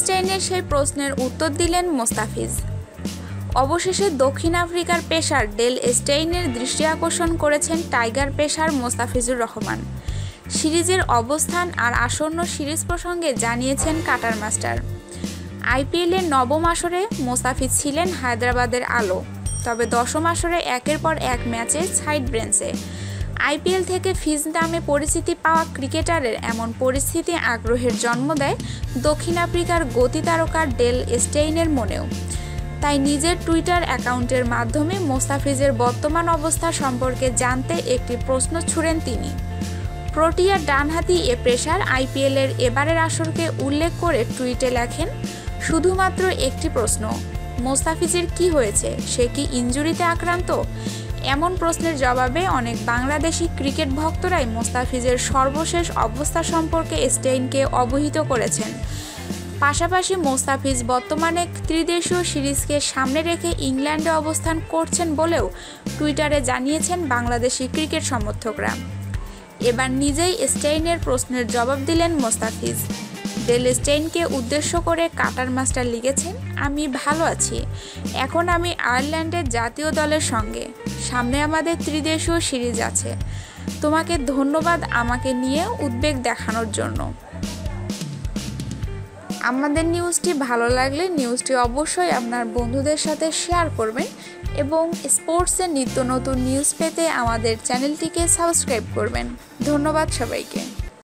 স্টেইনের সেই প্রশ্নের উত্তর দিলেন মোস্তাফিজ। অবশেষে দক্ষিণ আফ্রিকার পেশার ডেল স্টেইনের দৃষ্টি আকর্ষণ করেছেন টাইগার পেশার মোস্তাফিজুর রহমান। সিরিজের অবস্থান আর আসন্ন সিরিজ প্রসঙ্গে জানিয়েছেন কাটার মাস্টার। আইপিএলের নবম আসরে মোস্তাফিজ ছিলেন হায়দ্রাবাদের আলো, তবে দশম আসরে একের পর এক ম্যাচে সাইড ব্রেঞ্চে। আইপিএল থেকে ফিজ নামে পরিচিতি পাওয়া ক্রিকেটারের এমন পরিস্থিতি আগ্রহের জন্ম দেয় দক্ষিণ আফ্রিকার গতি তারকা ডেল স্টেইনের মনেও। তাই নিজের টুইটার অ্যাকাউন্টের মাধ্যমে মোস্তাফিজের বর্তমান অবস্থা সম্পর্কে জানতে একটি প্রশ্ন ছুড়েন তিনি। প্রোটিয়া ডানহাতি এ প্রেশার আইপিএলের এবারের আসরকে উল্লেখ করে টুইটে লেখেন, শুধুমাত্র একটি প্রশ্ন, মোস্তাফিজের কি হয়েছে? সে কি ইঞ্জুরিতে আক্রান্ত? এমন প্রশ্নের জবাবে অনেক বাংলাদেশি ক্রিকেট ভক্তরাই মোস্তাফিজের সর্বশেষ অবস্থা সম্পর্কে স্টেইনকে অবহিত করেছেন। পাশাপাশি মোস্তাফিজ বর্তমানে ত্রিদেশীয় সিরিজকে সামনে রেখে ইংল্যান্ডে অবস্থান করছেন বলেও টুইটারে জানিয়েছেন বাংলাদেশি ক্রিকেট সমর্থকরা। এবার নিজেই স্টেইনের প্রশ্নের জবাব দিলেন মোস্তাফিজ। ডেল স্টেইনকে উদ্দেশ্য করে কাটার মাস্টার লিখেছেন, আমি ভালো আছি। এখন আমি আয়ারল্যান্ডের জাতীয় দলের সঙ্গে। সামনে আমাদের ত্রিদেশীয় সিরিজ আছে। তোমাকে ধন্যবাদ আমাকে নিয়ে উদ্বেগ দেখানোর জন্য। আমাদের নিউজটি ভালো লাগলে নিউজটি অবশ্যই আপনার বন্ধুদের সাথে শেয়ার করবেন এবং স্পোর্টসের নিত্য নতুন নিউজ পেতে আমাদের চ্যানেলটিকে সাবস্ক্রাইব করবেন। ধন্যবাদ সবাইকে।